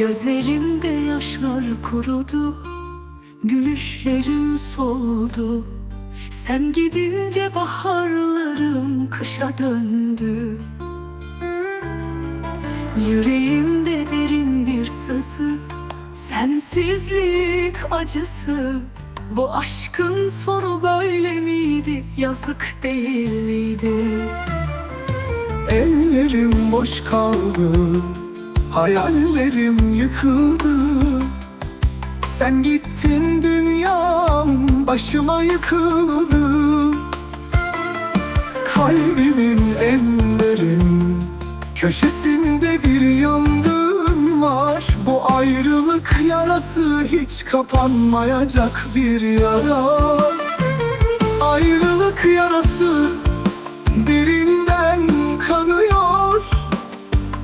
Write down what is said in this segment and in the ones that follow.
Gözlerimde yaşlar kurudu Gülüşlerim soldu. Sen gidince baharlarım kışa döndü. Yüreğimde derin bir sızı Sensizlik acısı. Bu aşkın sonu böyle miydi? Yazık değil miydi? Ellerim boş kaldı Hayallerim yıkıldı. Sen gittin dünyam başıma yıkıldı. Kalbimin en derin Köşesinde bir yangın var. Bu ayrılık yarası hiç kapanmayacak bir yara. Ayrılık yarası derinden kanıyor.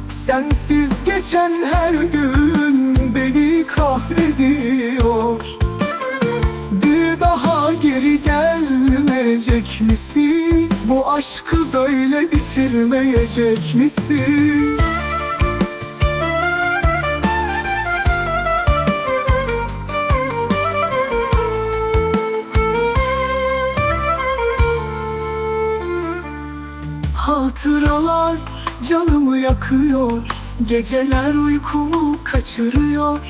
Sensiz geçen her gün beni kahrediyor Bir daha geri gelmeyecek misin? Bu aşkı böyle bitirmeyecek misin? Hatıralar canımı yakıyor Geceler uykumu kaçırıyor.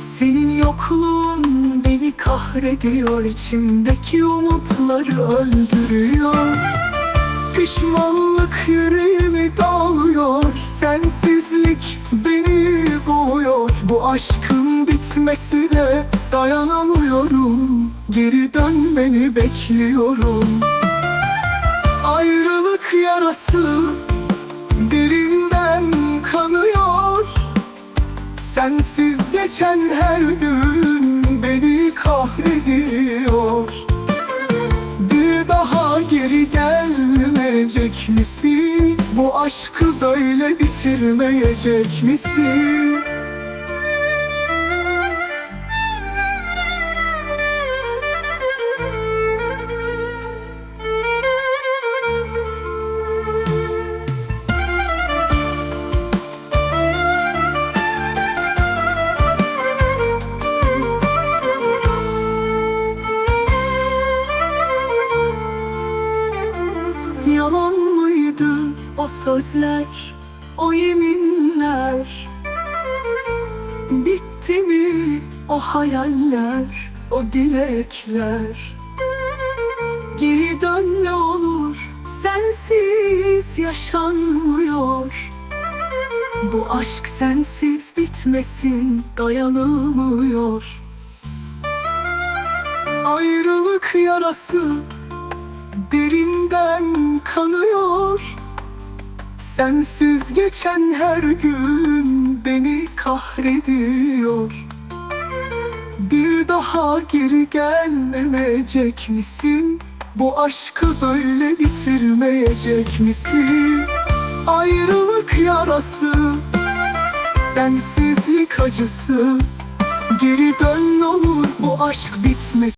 Senin yokluğun beni kahrediyor. İçimdeki umutları öldürüyor. Pişmanlık yüreğimi dağılıyor Sensizlik beni boğuyor. Bu aşkın bitmesine dayanamıyorum. Geri dönmeni bekliyorum. Ayrılık yarası derinden geçen her gün beni kahrediyor Bir daha geri gelmeyecek misin? Bu aşkı böyle bitirmeyecek misin? Sözler, o yeminler. Bitti mi o hayaller, o dilekler? Geri dön ne olur, sensiz yaşanmıyor. Bu aşk sensiz bitmesin, dayanılmıyor. Ayrılık yarası derinden kanıyor Sensiz geçen her gün beni kahrediyor Bir daha geri gelmeyecek misin? Bu aşkı böyle bitirmeyecek misin? Ayrılık yarası Sensizlik acısı Geri dön olur bu aşk bitmesin